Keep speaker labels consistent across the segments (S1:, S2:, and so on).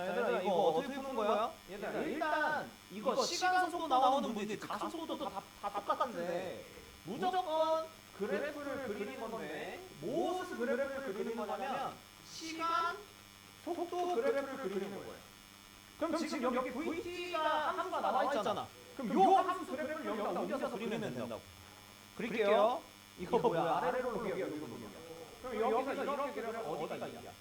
S1: 자 얘들아 이거 어떻게 푸는 거야? 얘들아 일단 이거 시간 속도 나오는 문제 가속 속도도 다, 다 똑같은데 무조건 그래프를 그리는 건데 무엇을 그래프를 그리는 거냐면 시간 속도 그래프를 그리는 거예요. 그럼 지금 여기, VT가 함수가 나와 있잖아. 그럼 요 함수 그래프를 여기다 옮겨서 그리면 된다고. 그릴게요. 이거 뭐야? 아래로 여기 여기 여기. 그럼 여기서 이렇게 그리면 어디가 이야?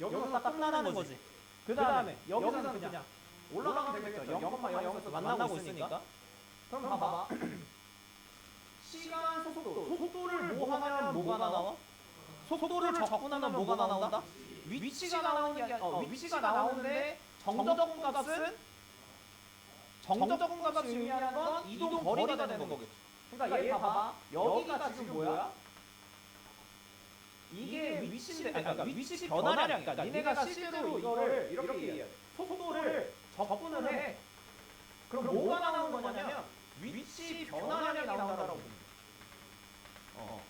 S1: 여기서 딱 끝나는 거지. 그 다음에 여기서는 그냥 올라가면 되겠죠. 0,0에서 만나고 있으니까. 그럼 봐봐. 시간 속도. 속도를 뭐 하면 뭐가 나와? 속도를 접근하면 뭐가 나온다? 위치가 나오는 게 아니라 어, 위치가 나오는데 정적 값은 정적 값이 의미하는 건 이동 거리가 되는 거겠지. 그러니까 얘 봐봐. 여기가 지금 뭐야? 위치인데, 아니, 그러니까 위치 변화량. 그러니까 니네가 실제로 이거를 이렇게 얘기해. 속도를 접근을 해. 그럼 뭐가 나오는 거냐면 위치 변화량이 나온다라고 거야. 어.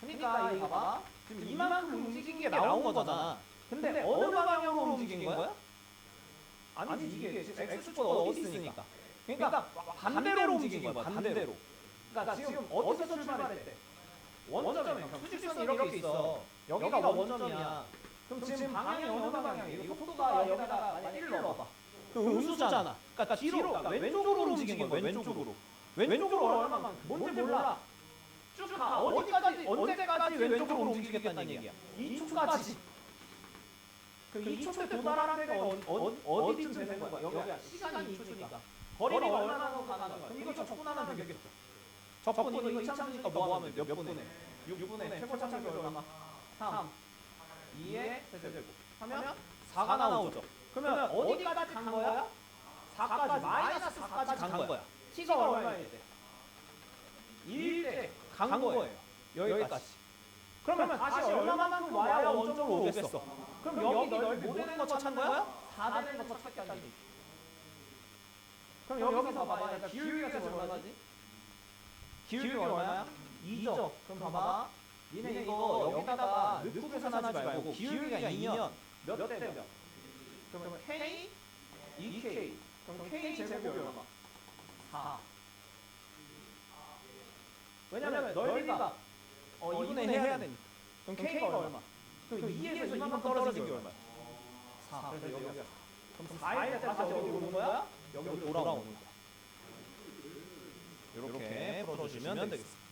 S1: 그러니까 이거 봐봐. 지금 이만큼 움직인 게 나온 거잖아. 근데 어느 방향으로 움직인 거야? 아니 이게 지금 X축은 어디 있으니까. 그러니까 반대로 움직인 거야. 반대로. 그러니까 지금 어디서 출발했대? 원점에 수직선이 이렇게 있어. 여기가 원점이야. 그럼 지금 방향이 어느 방향이야? 이거 속도가 여기다가 만약 1로 넣어봐. 음수잖아. 그러니까 뒤로, 그러니까 왼쪽으로 움직인 거야. 왼쪽으로. 왼쪽으로 얼마만큼? 뭔지 몰라. 쭉 가. 어디까지, 언제까지 왼쪽으로 움직이겠다는 얘기야. 2초까지. 그 2초 때 도달하는 데가 어, 어, 어디쯤 되는 거야? 여기가 시간이 2초니까. 거리가 얼마나 더 가는 거야? 그럼 이거 접근하면 되겠죠. 접근 이거 2차니까 뭐 하면 몇 분에? 6분에 최고 참석이 얼마? 3. 2에 세제곱. 하면 4가 나오죠. 그러면 어디까지 간 거야? 4까지 마이너스 4까지 간 거야. t가 얼마일 때? 2일 때 간 거예요. 여기까지. 그러면 다시 얼마만큼 와야 원점으로 오겠어? 그럼 여기 넓이 뭐 되는 거 찾는 거야? 4 되는 거 찾겠다는 얘기. 그럼 여기서 봐봐. 기울기가 지금 얼마지? 기울기가 얼마야? 2죠. 그럼 봐봐. 니네 이거 여기다가 넣고 계산하지 말고 기울기가 2면 몇 대 몇? 그러면 K, 2K. 그럼 K 제곱이 얼마? 4. 왜냐면 넓이가 어 2분의 해야 되니까. 그럼 K가 얼마? 그럼 2에서 2만 떨어진 게 얼마야? 4. 그래서 여기가. 그럼 4일 때 다시 어디 오는 거야? 여기로 돌아오는 거야. 이렇게 풀어주시면 되겠습니다.